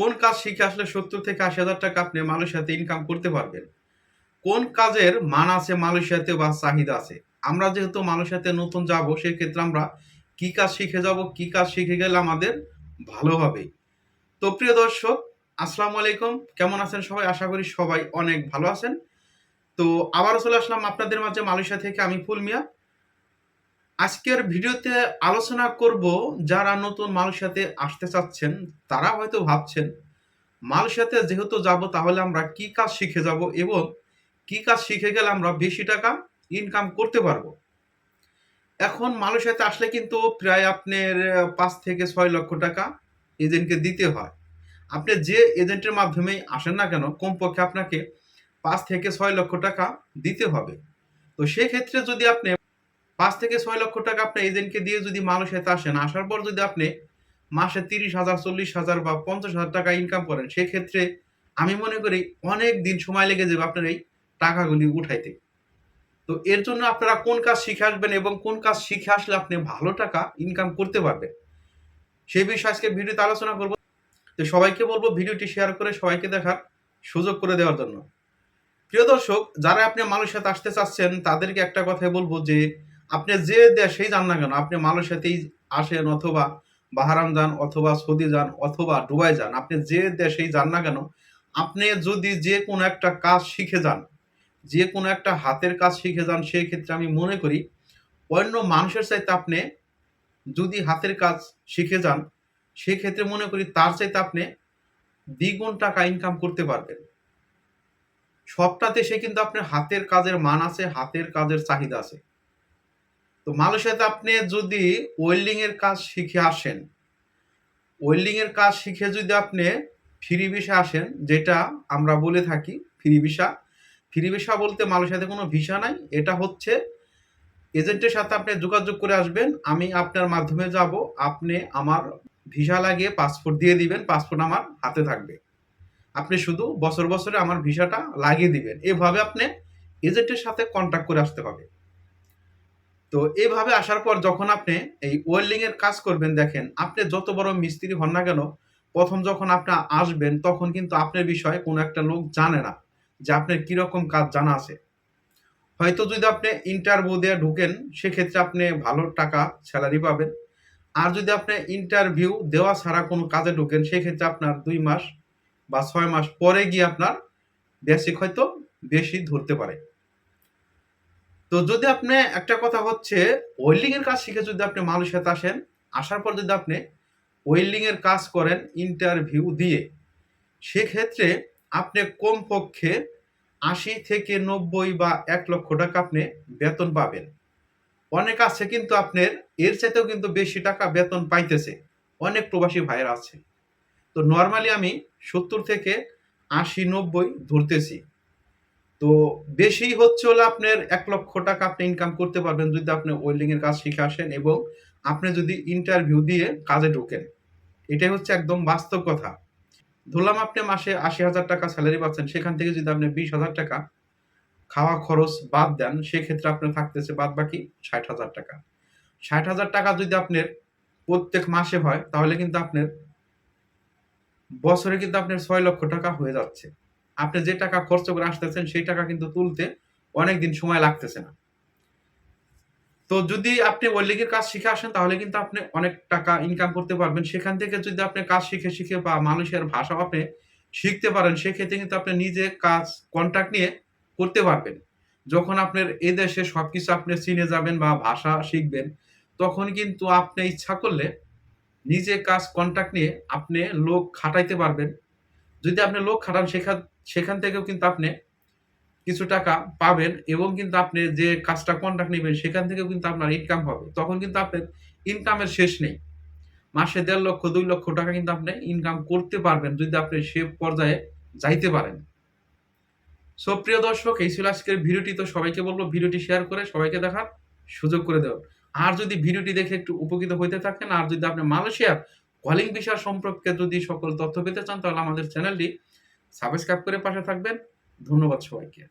কোন কাজ শিখে আসলে সত্তর থেকে আশি হাজার টাকা আপনি মালয়েশিয়াতে ইনকাম করতে পারবেন? কোন কাজের মান আছে মালয়েশিয়াতে বা চাহিদা আছে? আমরা যেহেতু মালয়েশিয়াতে নতুন যাব, সেক্ষেত্রে আমরা কি কাজ শিখে যাব, কি কাজ শিখে গেলে আমাদের ভালো হবে? তো প্রিয় দর্শক, আসসালামু আলাইকুম। কেমন আছেন সবাই? আশা করি সবাই অনেক ভালো আছেন। তো আবারও চলে আসলাম আপনাদের মাঝে মালয়েশিয়া থেকে। আমি ফুল মিয়া আজকের ভিডিওতে আলোচনা করব যারা নতুন মালয়েশিয়াতে আসতে চাচ্ছেন, তারা হয়তো ভাবছেন, মালয়েশিয়াতে যেহেতু যাব, তাহলে আমরা কি কাজ শিখে যাব এবং কি কাজ শিখে গেলে আমরা বেশি টাকা ইনকাম করতে পারব? এখন মালয়েশিয়াতে আসলে কিন্তু প্রায় আপনার পাঁচ থেকে ছয় লক্ষ টাকা এজেন্টকে দিতে হয়। আপনি যে এজেন্টের মাধ্যমেই আসেন না কেন, কমপক্ষে আপনাকে পাঁচ থেকে ছয় লক্ষ টাকা দিতে হবে। তো সেক্ষেত্রে যদি আপনি পাঁচ থেকে ছয় লক্ষ টাকা আপনি এজেন্টকে দিয়ে যদি মানুষ মালয়েশিয়াতে আসেন, আসার পর যদি আপনি মাসে তিরিশ হাজার, চল্লিশ হাজার বা পঞ্চাশ হাজার টাকা ইনকাম করেন, সেক্ষেত্রে আমি মনে করি অনেক দিন সময় লেগে যাবে আপনার এই টাকাগুলি উঠাইতে। তো এর জন্য আপনারা কোন কাজ শিখে আসবেন এবং কোন কাজ শিখে আসলে আপনি ভালো টাকা ইনকাম করতে পারবেন। সেই বিষয়ে আজকে ভিডিওতে আলোচনা করব। তো সবাইকে বলব ভিডিওটি শেয়ার করে সবাইকে দেখার সুযোগ করে দেওয়ার জন্য। প্রিয় দর্শক, যারা আপনি মানুষের সাথে আসতে চাচ্ছেন, তাদেরকে একটা কথাই বলব যে আপনি যে দেশেই যান না কেন, আপনি মালয়েশিয়াতেই আসেন অথবা বাহারাম যান অথবা সৌদি যান অথবা দুবাই যান, আপনি যে দেশেই যান না কেন, আপনি যদি যে কোনো একটা কাজ শিখে যান, যে কোনো একটা হাতের কাজ শিখে যান, সেই ক্ষেত্রে আমি মনে করি অন্য মানুষের চাইতে আপনি যদি হাতের কাজ শিখে যান সেক্ষেত্রে মনে করি তার চাইতে আপনি দ্বিগুণ টাকা ইনকাম করতে পারবেন। সবটাতে সে কিন্তু আপনার হাতের কাজের মান আছে, হাতের কাজের চাহিদা আছে। তো মালয়েশিয়াতে আপনি যদি ওয়েল্ডিং এর কাজ শিখে আসেন ওয়েল্ডিং এর কাজ শিখে যদি আপনি ফ্রি ভিসা আসেন, যেটা আমরা বলে থাকি ফ্রি ভিসা ফ্রি ভিসা বলতে মালয়েশিয়াতে কোনো ভিসা নাই, এটা হচ্ছে এজেন্টের সাথে আপনি যোগাযোগ করে আসবেন, আমি আপনার মাধ্যমে যাব, আপনি আমার ভিসা লাগিয়ে পাসপোর্ট দিয়ে দিবেন পাসপোর্ট আমার হাতে থাকবে। আপনি শুধু বছর বছরে আমার ভিসাটা লাগিয়ে দিবেন, এভাবে আপনি এজেন্টের সাথে কন্ট্যাক্ট করে আসতে হবে তো এইভাবে আসার পর যখন আপনি এই ওয়েল্ডিং এর কাজ করবেন, দেখেন আপনি যত বড় মিস্ত্রি হন না কেন, প্রথম যখন আপনি আসবেন, তখন কিন্তু আপনার বিষয়ে কোনো একটা লোক জানে না যে আপনার কীরকম কাজ জানা আছে। হয়তো যদি আপনি ইন্টারভিউ দিয়ে ঢুকেন, সেক্ষেত্রে আপনি ভালো টাকা স্যালারি পাবেন। আর যদি আপনি ইন্টারভিউ দেওয়া ছাড়া কোনো কাজে ঢুকেন, সেক্ষেত্রে আপনার দুই মাস বা ছয় মাস পরে গিয়ে আপনার বেসিক হয়তো বেশি ধরতে পারে। তো যদি আপনি একটা কথা হচ্ছে ওয়েল্ডিং এর কাজ শিখে যদি আপনি মালয়েশিয়াতে আসেন, আসার পর যদি আপনি ওয়েল্ডিং এর কাজ করেন ইন্টারভিউ দিয়ে, সেক্ষেত্রে আপনি কমপক্ষে আশি থেকে নব্বই বা এক লক্ষ টাকা আপনি বেতন পাবেন। অনেক আছে কিন্তু আপনার, এর চাইতেও কিন্তু বেশি টাকা বেতন পাইতেছে। অনেক প্রবাসী ভাইয়ের আছে। তো নর্মালি আমি সত্তর থেকে আশি, নব্বই ধরতেছি। তো বেশি হচ্ছে হলো আপনার এক লক্ষ টাকা আপনি ইনকাম করতে পারবেন যদি আপনি ওয়েল্ডিং এর কাজ শিখে আসেন এবং আপনি যদি ইন্টারভিউ দিয়ে কাজে ঢোকেন। এটাই হচ্ছে একদম বাস্তব কথা। ধরলাম আপনি মাসে আশি হাজার টাকা স্যালারি পাচ্ছেন, সেখান থেকে যদি আপনি বিশ হাজার টাকা খাওয়া খরচ বাদ দেন, সেক্ষেত্রে আপনার থাকতেছে বাদ বাকি ষাট হাজার টাকা। ষাট হাজার টাকা যদি আপনার প্রত্যেক মাসে হয়, তাহলে কিন্তু আপনার বছরে কিন্তু আপনার ছয় লক্ষ টাকা হয়ে যাচ্ছে। আপনি যে টাকা খরচ করে আসতেছেন, সেই টাকা কিন্তু তুলতে অনেক দিন সময় লাগতেছে না। তো যদি আপনি ওয়েল্ডিংয়ের কাজ শিখে আসেন, তাহলে কিন্তু আপনি অনেক টাকা ইনকাম করতে পারবেন। সেখান থেকে যদি আপনি কাজ শিখে শিখে বা মানুষের ভাষা আপনি শিখতে পারেন, সেক্ষেত্রে কিন্তু আপনি নিজে কাজ কন্ট্যাক্ট নিয়ে করতে পারবেন। যখন আপনার এই দেশে সবকিছু আপনি চিনে যাবেন বা ভাষা শিখবেন, তখন কিন্তু আপনি ইচ্ছা করলে নিজে কাজ কন্ট্যাক্ট নিয়ে আপনি লোক খাটাইতে পারবেন। যদি আপনি লোক খাটান, সেখান সেখান থেকেও কিন্তু আপনি কিছু টাকা পাবেন এবং কিন্তু আপনি যে কাজটা কন্ট্রাক্ট নেবেন, সেখান থেকেও কিন্তু আপনার ইনকাম হবে। তখন কিন্তু আপনার ইনকামের শেষ নেই। মাসে দেড় লক্ষ, দুই লক্ষ টাকা কিন্তু আপনি ইনকাম করতে পারবেন যদি আপনি সে পর্যায়ে যাইতে পারেন। সো প্রিয় দর্শক, এই ছিল আজকের ভিডিওটি। তো সবাইকে বলব, ভিডিওটি শেয়ার করে সবাইকে দেখার সুযোগ করে দেওয়ার আর যদি ভিডিওটি দেখে একটু উপকৃত হইতে থাকেন, আর যদি আপনি মালয়েশিয়ার কলিং বিষয় সম্পর্কে যদি সকল তথ্য পেতে চান, তাহলে আমাদের চ্যানেলটি সাবস্ক্রাইব করে পাশে থাকবেন। ধন্যবাদ সবাইকে।